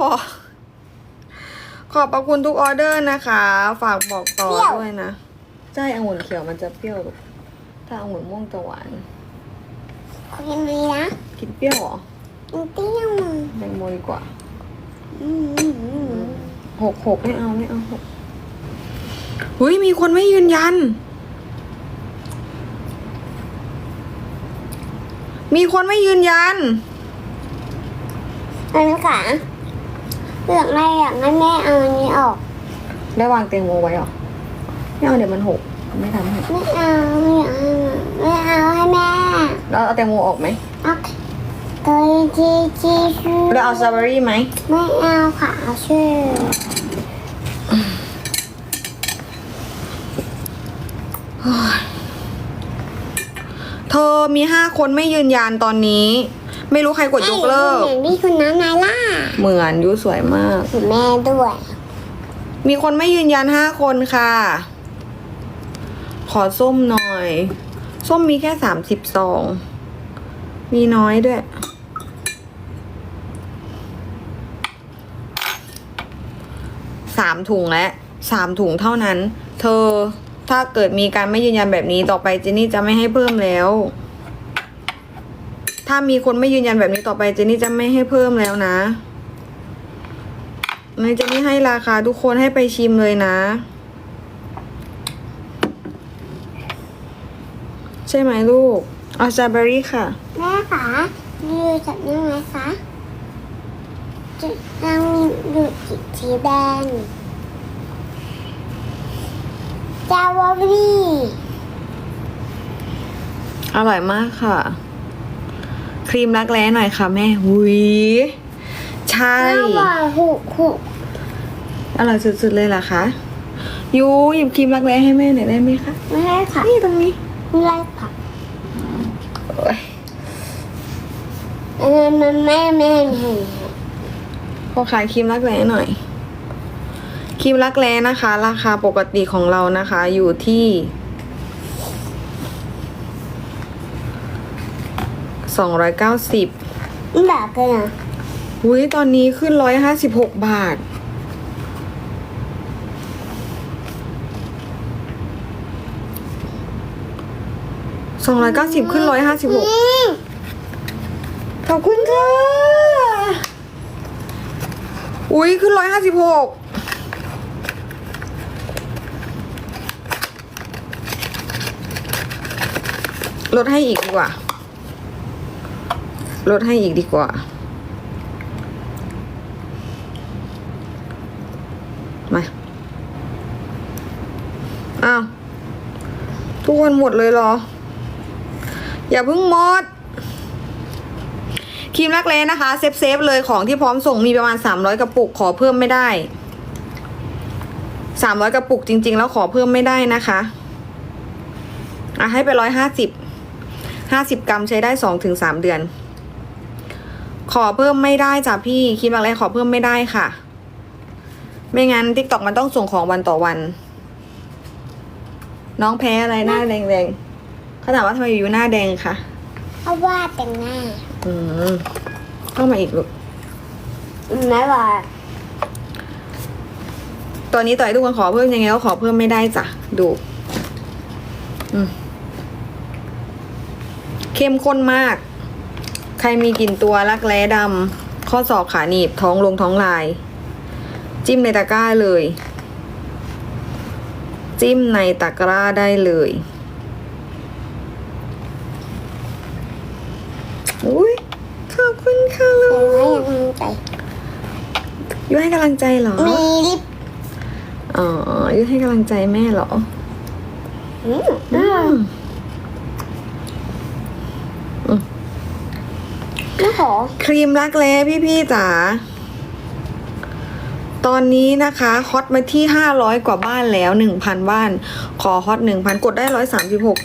พอ ขอบพระคุณทุกออเดอร์นะคะ ฝากบอกต่อด้วยนะใช่องุ่นเขียวมันจะเปรี้ยวลูกถ้าองุ่นม่วงจะหวานคุยไหมนะกินเปรี้ยวเหรอมันเตี้ยวมือแตงโมดีกว่าอืมอืมอืมหกหกไม่เอาไม่เอาหกเฮ้ยมีคนไม่ยืนยัน มีคนไม่ยืนยันอันนี้ค่ะเลือกอะไรอยากให้แม่เอาอันนี้ออกได้วางเตียงโมไว้เหรอไม่เอาเดี๋ยวมันหกไม่ทำให้ไม่เอาไม่เอาไม่เอาให้แม่แล้วเอาแตงโมออกไหมโอเคตัวจีจีชื่อแล้วเอาสตรอเบอรี่ไหมไม่เอาค่ะเอาชื่อเธอมีห้าคนไม่ยืนยันตอนนี้ ไม่รู้ใครกดยกเลิก เหมือนพี่คุณน้ำนายล่าเหมือนยูสวยมาก คุณแม่ด้วย มีคนไม่ยืนยันห้าคนค่ะ ขอส้มหน่อย ส้มมีแค่สามสิบซอง มีน้อยด้วย สามถุงและสามถุงเท่านั้น เธอถ้าเกิดมีการไม่ยืนยันแบบนี้ต่อไปเจนนี่จะไม่ให้เพิ่มแล้ว ถ้ามีคนไม่ยืนยันแบบนี้ต่อไปเจนนี่จะไม่ให้เพิ่มแล้วนะนายเจนนี่ให้ราคาทุกคนให้ไปชิมเลยนะ ใช่ไหมลูกเอาสตรอเบอรี่ค่ะ แม่คะดูจับได้ไหมคะจะยังมีดูจิสีแดงจาวาบรีอร่อยมากค่ะ ครีมรักแร้หน่อยค่ะแม่หุยใช่อร่อยหุหุอร่อยสุดๆเลยเหรอคะยูหยิบครีมรักแร้ให้แม่หน่อยได้ไหมคะ ไม่ได้ค่ะนี่ตรงนี้ ไม่ได้ค่ะโอ้ยอันนั้นมันแม่แม่เห็นขอขายครีมรักแร้หน่อย ครีมรักแร้นะคะ ราคาปกติของเรานะคะอยู่ที่ สองร้อยเก้าสิบแบบกันอะอุ้ยตอนนี้ขึ้นร้อยห้าสิบหกบาทสองร้อยเก้าสิบขึ้นร้อยห้าสิบหกอืมขอบคุณค่ะ อุ้ยขึ้นร้อยห้าสิบหกลดให้อีกดีกว่า ลดให้อีกดีกว่า มาอ้าวทุกคนหมดเลยเหรอ อย่าเพิ่งหมดครีมรักแร้นะคะ เซฟเซฟเลยของที่พร้อมส่งมีประมาณ 300 กระปุกขอเพิ่มไม่ได้ 300 กระปุกจริง ๆ แล้วขอเพิ่มไม่ได้นะคะอะให้ไปร้อยห้าสิบห้าสิบกรัมใช้ได้สองถึงสามเดือน ขอเพิ่มไม่ได้จ้ะพี่ครีมรักแร้ขอเพิ่มไม่ได้ค่ะ ไม่งั้นทิกตอกมันต้องส่งของวันต่อวัน น้องแพ้อะไรหน้าแดงๆเขาถามว่าทำไมอยู่หน้าแดงคะเพราะว่าแต่งหน้า อืมเข้ามาอีกลูกแม่บอกตอนนี้ต่อให้ทุกคนขอเพิ่มยังไงก็ขอเพิ่มไม่ได้จ้ะดูอืมเข้มข้นมาก ใครมีกลิ่นตัวรักแร้ดำข้อศอกขาหนีบท้องลงท้องลาย จิ้มในตะกร้าเลย จิ้มในตะกร้าได้เลยอุ้ยขอบคุณค่ะลูแต่กว่ายังใจยูให้กำลังใจเหรอมีลิปอ๋อยูให้กำลังใจแม่เหรอ อืมอืมไม่ข อ ครีมรักแร้พี่ๆจ๋า ตอนนี้นะคะฮอตมาที่ห้าร้อยกว่าบ้านแล้วหนึ่งพันบ้าน ขอฮอตหนึ่งพันกดได้ร้อยสามสิบหก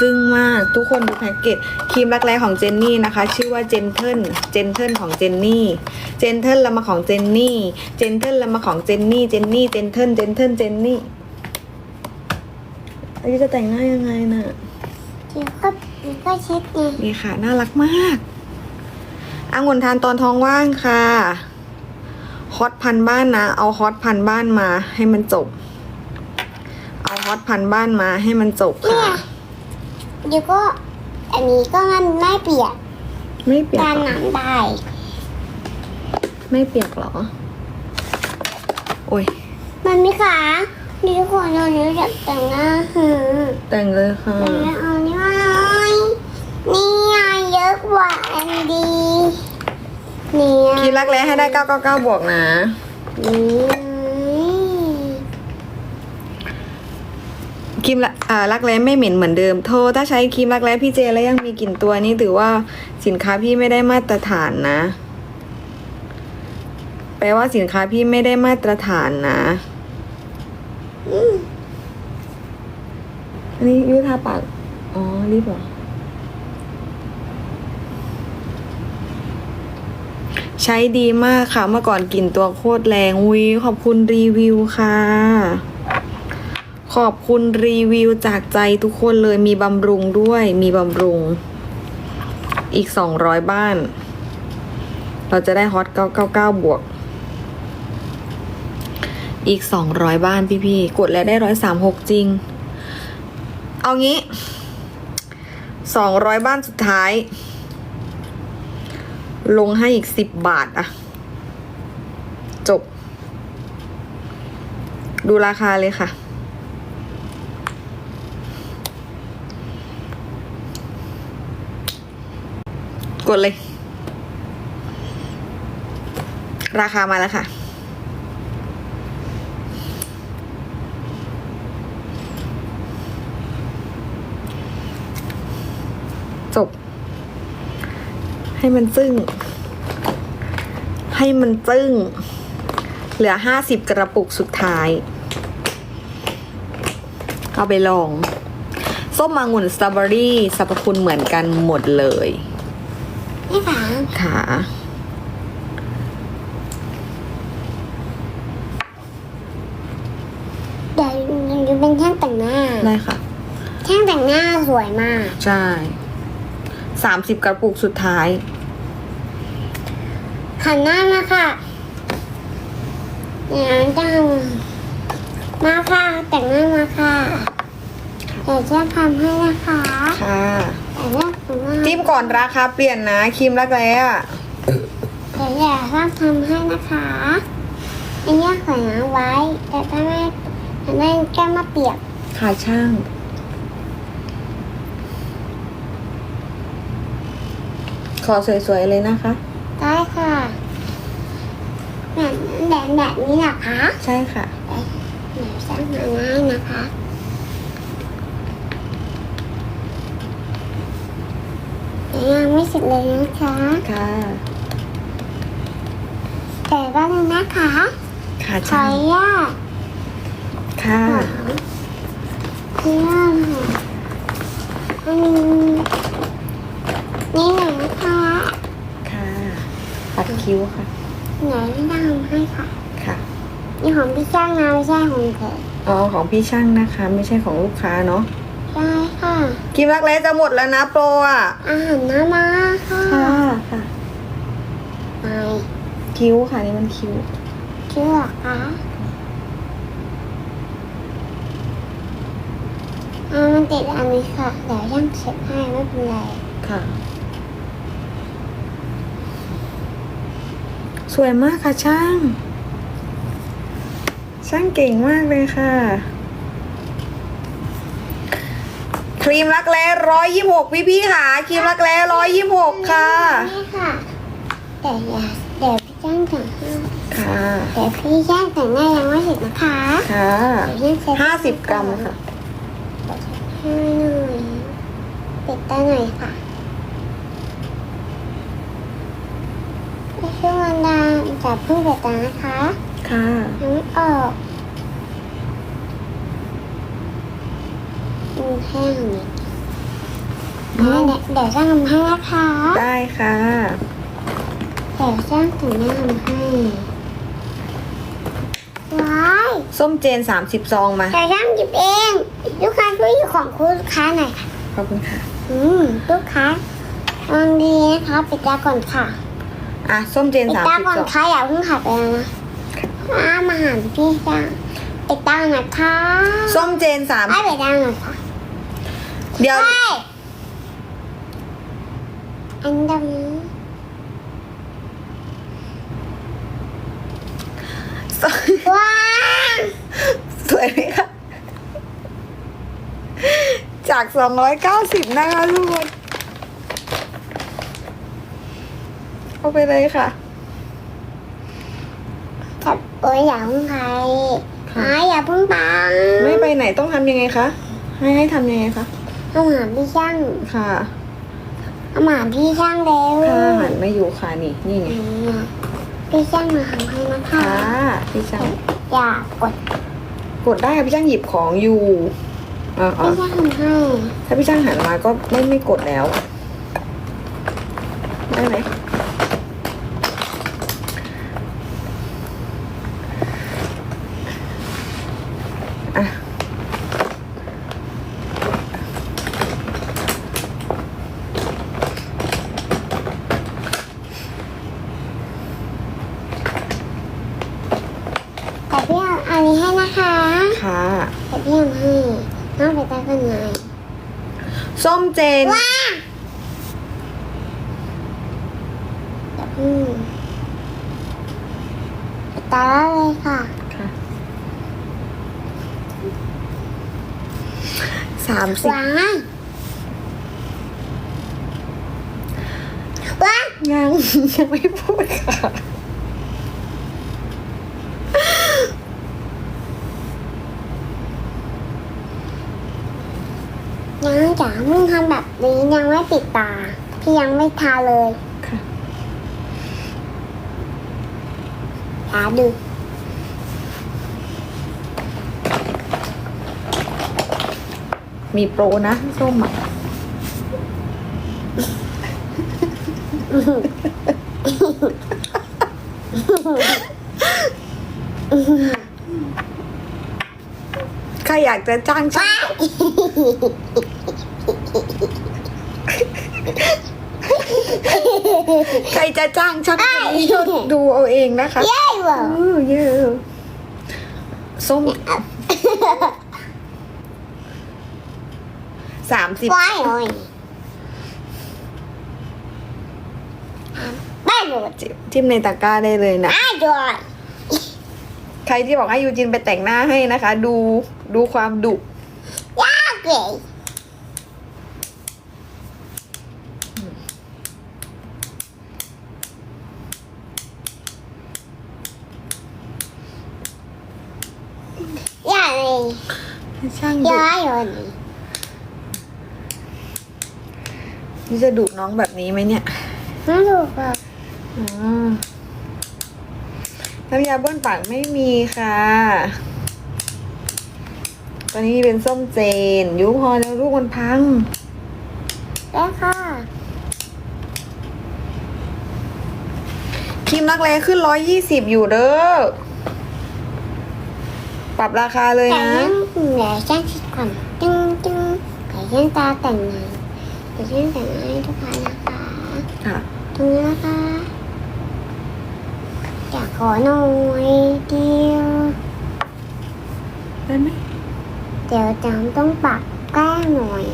จึงมากทุกคนดูแพ็กเกจครีมรักแร้ของเจนนี่นะคะ ชื่อว่าเจนเทิลเจนเทิลของเจนนี่เจนเทิลแล้วมาของเจนนี่เจนเทิลแล้วมาของเจนนี่เจนนี่เจนเทิลเจนเทิลเจนนี่อันนี้จะแต่งหน้ายังไงน่ะเดี๋ยวก็เดี๋ยวก็เช็ดไงนี่ค่ะ น่ารักมาก องุ่นทานตอนท้องว่างค่ะฮอตพันบ้านนะ เอาฮอตพันบ้านมาให้มันจบ เอาฮอตพันบ้านมาให้มันจบค่ะยเดี๋ยวก็อันนี้ก็มันไม่เปียก ไม่เปียกการน้ำได้ ไม่เปียกหรอ โอ้ย มันมีขาดีทุกคนเราเนี่ยอยากแต่งหน้าหือแต่งเลยค่ะน้าเอานี่มาหน่อยนี่เยอะกว่าอันดี นี่ไงคิดรักแร้ให้ได้ 999 บวกนะ นี่ไงครีมละอ่ารักแร้ไม่เหม็นเหมือนเดิม โทษถ้าใช้ครีมรักแร้พี่เจแล้วยังมีกลิ่นตัวนี่ถือว่าสินค้าพี่ไม่ได้มาตรฐานนะ แปลว่าสินค้าพี่ไม่ได้มาตรฐานนะอืมอันนี้ยุทาปาก อ๋อรีบเหรอ ช้ดีมากค่ะ เมื่อก่อนกลิ่นตัวโคตรแรงวิขอบคุณรีวิวค่ะ ขอบคุณรีวิวจากใจทุกคนเลยมีบำรุงด้วยมีบำรุง อีกสองร้อยบ้าน เราจะได้ฮอตเก้าเก้าเก้าบวก อีกสองร้อยบ้านพี่ๆ กดแล้วได้ร้อยสามหกจริง เอางี้สองร้อยบ้านสุดท้าย ลงให้อีกสิบบาทอะจบ ดูราคาเลยค่ะ กดเลย ราคามาแล้วค่ะ ให้มันจึ้ง ให้มันจึ้ง เหลือห้าสิบกระปุกสุดท้าย เอาไปลอง ส้มมางุ่นสตรอเบอรี่สรรพคุณเหมือนกันหมดเลยนี่ค่ะค่ะเดี๋ยวอยู่เป็นช่างแต่งหน้า ได้ค่ะ ช่างแต่งหน้าสวยมาก ใช่ สามสิบกระปุกสุดท้าย หันหน้ามาค่ะเนี่ยจ้างมาค่ะ แต่งหน้ามาค่ะเดี๋ยวจะทำให้นะคะค่ะแต่เรื่องของว่าจิ้มก่อนราคาเปลี่ยนนะครีมรักแร้อะเดี๋ยวอยากทำให้นะคะอันนี้ขอน้ำไว้แต่ถ้าไม่ถ้าไม่แก้มมาเปียกค่ะช่าง ขอสวยๆเลยนะคะ ได้ค่ะแบบแบบแบบนี้เหรอคะใช่ค่ะเดี๋ยวสร้างมาง่ายนะคะยังไม่เสร็จเลยนะคะค่ะแต่ก็นึงนะคะค่ะขอช่าองนุญาตค่ะขออนุญาตค่ะอันนี้นี่หน่อยนะคะค่ะปัด คิ้วค่ะไหนไม่ได้ทำให้ค่ะ ค่ะ นี่ของพี่จ้างนะไม่ใช่ของเธออ๋อของพี่ช่างนะคะ ไม่ใช่ของลูกค้าเนาะได้ค่ะครีมรักแร้จะหมดแล้วนะโปรอะอาหารน้ำมาค่ะค่ะไปคิ้วค่ะนี่มันคิ้วเชื่อคะอ่ามันติดอันนี้ค่ะเดี๋ยวย่างเสร็จให้ไม่เป็นไรค่ะ วยมากค่ะช่าง ช่างเก่งมากเลยค่ะ ครีมรักแร้ร้อยยี่หกพี่พี่ๆค่ะ ครีมรักแร้ร้อยยี่หกค่ะ นี่ค่ะ แต่อย่าเดี๋ยวพี่จ้างแต่งให้ค่ะเดี๋ยวพี่จ้างแต่งหน้ายังไม่เสร็จนะคะค่ะเดี๋ยวย่างเสร็จห้าสิบกรัมค่ะให้หน่อยปิดตาหน่อยค่ะไม่ช่วง วันดาจับเพิ่งปิดตานะคะค่ะยังไม่ออกอืมแห้งนิดเดี๋ยวเดี๋ยวจ้างทำให้นะคะได้ค่ะเดี๋ยวจ้างถึงแม่ทำให้ว้ายส้มเจนสามสิบซองมาเดี๋ยวจ้างหยิบเองลูกค้าช่วยหยิบของคุณลูกค้าหน่อยค่ะขอบคุณค่ะ อืมลูกค้าลองดีนะคะปิดตาก่อนค่ะ อะส้มเจนปิดสามตาสิบก่อนสองค่ะอย่าเพิ่งขับไปแล้วนะอ้ามาหาพี่จ้าปิดตาหน่อยค่ะส้มเจนสามให้ปิดตาหน่อยค่ะเดี๋ยวเฮ้ยอันดำนี้ว้าวสวยไหมคะจากสองร้อยเก้าสิบนะคะทุกคน เอาไปเลยค่ะจับโอ้ยอย่าเพิ่งไปค่ะ อ้าอย่าเพิ่งปังไม่ไปไหนต้องทำยังไงคะ ให้ให้ทำยังไงคะ เอาหาพี่ช่างค่ะ เอาหาพี่ช่างเร็วค่ะหันมาอยู่ค่ะนี่ นี่ไงพี่ช่างมาทำให้นะคะ ค่ะ พี่ช่างอย่ากดกดได้ค่ะพี่ช่างหยิบของอยู่อ่าพี่ช่างทำให้ถ้าพี่ช่างหันมาก็ไม่ไม่กดแล้ว ได้ไหมอะ แต่พี่เอาอันนี้ให้นะคะ ค่ะ แต่พี่ทำให้น้องไปตากันไหน ส้ม เจน ว้าอย่าเพิ่งไปตาเลยค่ะ ค่ะสามสิบว้าว้ายังยังไม่พูดค่ะ ยังจ๋ามึงทำแบบนี้ยังไม่ปิดตา พี่ยังไม่ทาเลยค่ะทาดูมีโปรนะส้มอะใคร อยากจะจ้างช่างใครจะจ้างช่างคนนี้ก็ดูเอาเองนะคะเย้เหรอเออเยอะส้มสามสิบว้ายโอ้ยไม่หลุดจิ้มในตะกร้าได้เลยนะไม่หลุดใครที่บอกให้ยูจินไปแต่งหน้าให้นะคะ ดู ดูความดุยากเลยยากเลยช่างดุย้อยเลยนี่จะดุน้องแบบนี้ไหมเนี่ยไม่หลุดอะอ๋อน้ำยาบ้วนปากไม่มีค่ะ ตอนนี้เป็นส้มเจน ยุพอแล้วลูกมันพังแล้วค่ะ ครีมรักแร้ขึ้นร้อยยี่สิบอยู่เด้อ ปรับราคาเลยแต่นะ ยังเหลือช่างคิดก่อนจึงจึงไก่ย่างตาแต่งงานไก่ย่างแต่งงานให้ทุกคนนะคะค่ะ ตรงนี้นะคะอยากขอหน่อยเดียว ได้ไหม เดี๋ยวจำต้องปักแก้มหน่อย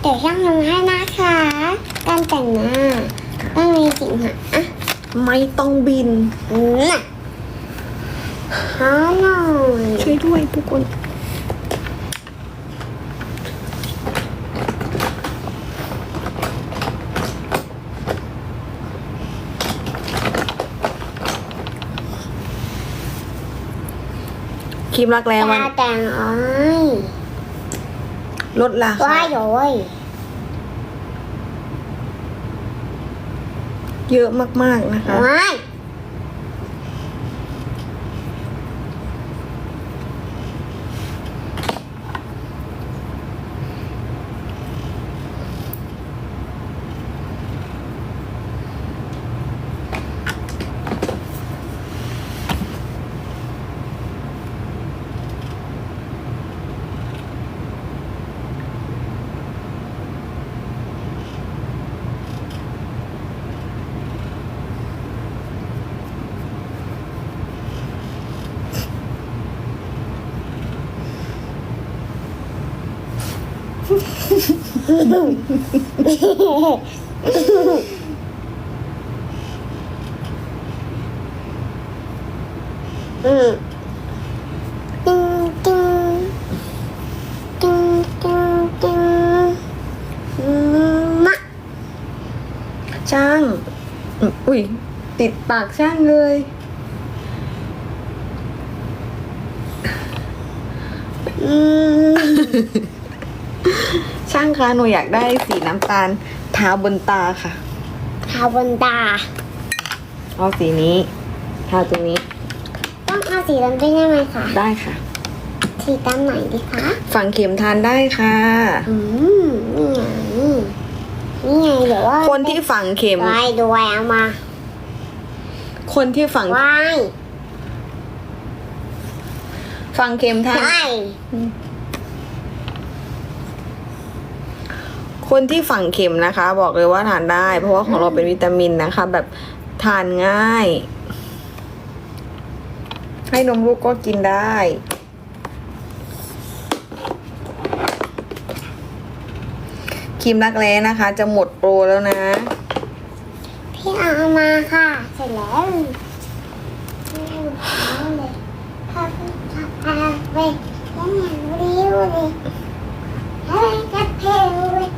เดี๋ยวช่างทำให้นะคะ การแต่งหน้าต้องมีสิ่งหาไม่ต้องบินอืมน่ะหาหน่อย ช่วยด้วยทุกคน ครีมรักแร้มันตาแต่งอ้อยลดราว่าคายโอ้ยเยอะมากๆนะคะ ว้าย อืมตึงตึงตึงตึงตึงอืมมะช่างอืมอุ้ยติดปากช่างเลย อืม ช่างคะหนูอยากได้สีน้ำตาลทาบนตาค่ะทาบนตา เอาสีนี้ทาตรงนี้ ต้องเอาสีดำด้วยใช่ไหมคะได้ค่ะ สีดำไหนดีคะฝังเข็มทานได้ค่ะ อืมนี่ไงนี่ไงเดี๋ยวว่าคนที่ฝังเข็ม ไว้ด้วยเอามาคนที่ฝังไว้ฝังเข็มทาน ไว้ คนที่ฝังเข็มนะคะ บอกเลยว่าทานได้ เพราะว่าของเราเป็นวิตามินนะคะ แบบทานง่าย ให้นมลูกก็กินได้ครีมรักแร้นะคะ จะหมดโปรแล้วนะ พี่เอามาค่ะ เสร็จแล้วเอาเลยพาไปพาพาไปยังไงริ้วเลยให้กระเพลเลย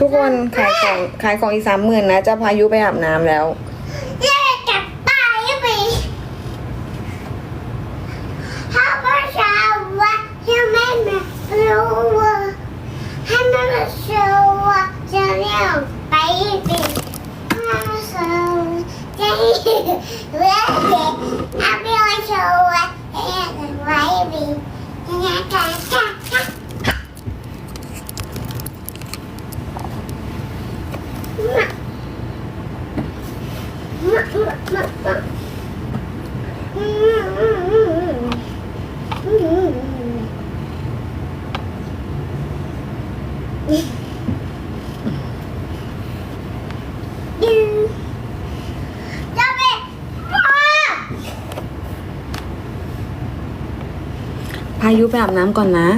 ทุกคนขายของขายของอีกสามหมื่นนะ จะพายุไปอาบน้ำแล้ว เย้กลับตายไปถ้าพ่อชาวว่าจะไม่มารู้ว่าให้แม่มาโชว์ว่าจะเรียกไปเป็นข้าวสารใจเว้ยเอาไปเอาโชว์ว่าเรียกไว้เป็นยังไงกันค่ะค่ะมามามามาอืมอืมอืมอืมอืมอืม ยืนจะไป พ่อพายุไปอาบน้ำก่อนนะ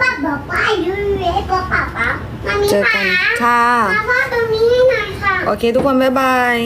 ป้าบอกว่ายืนเล็กกว่าป้าป้ามามีเจอขากันค่ะ มาพ่อตรงนี้ให้หน่อยค่ะ โอเคทุกคน บ๊ายบาย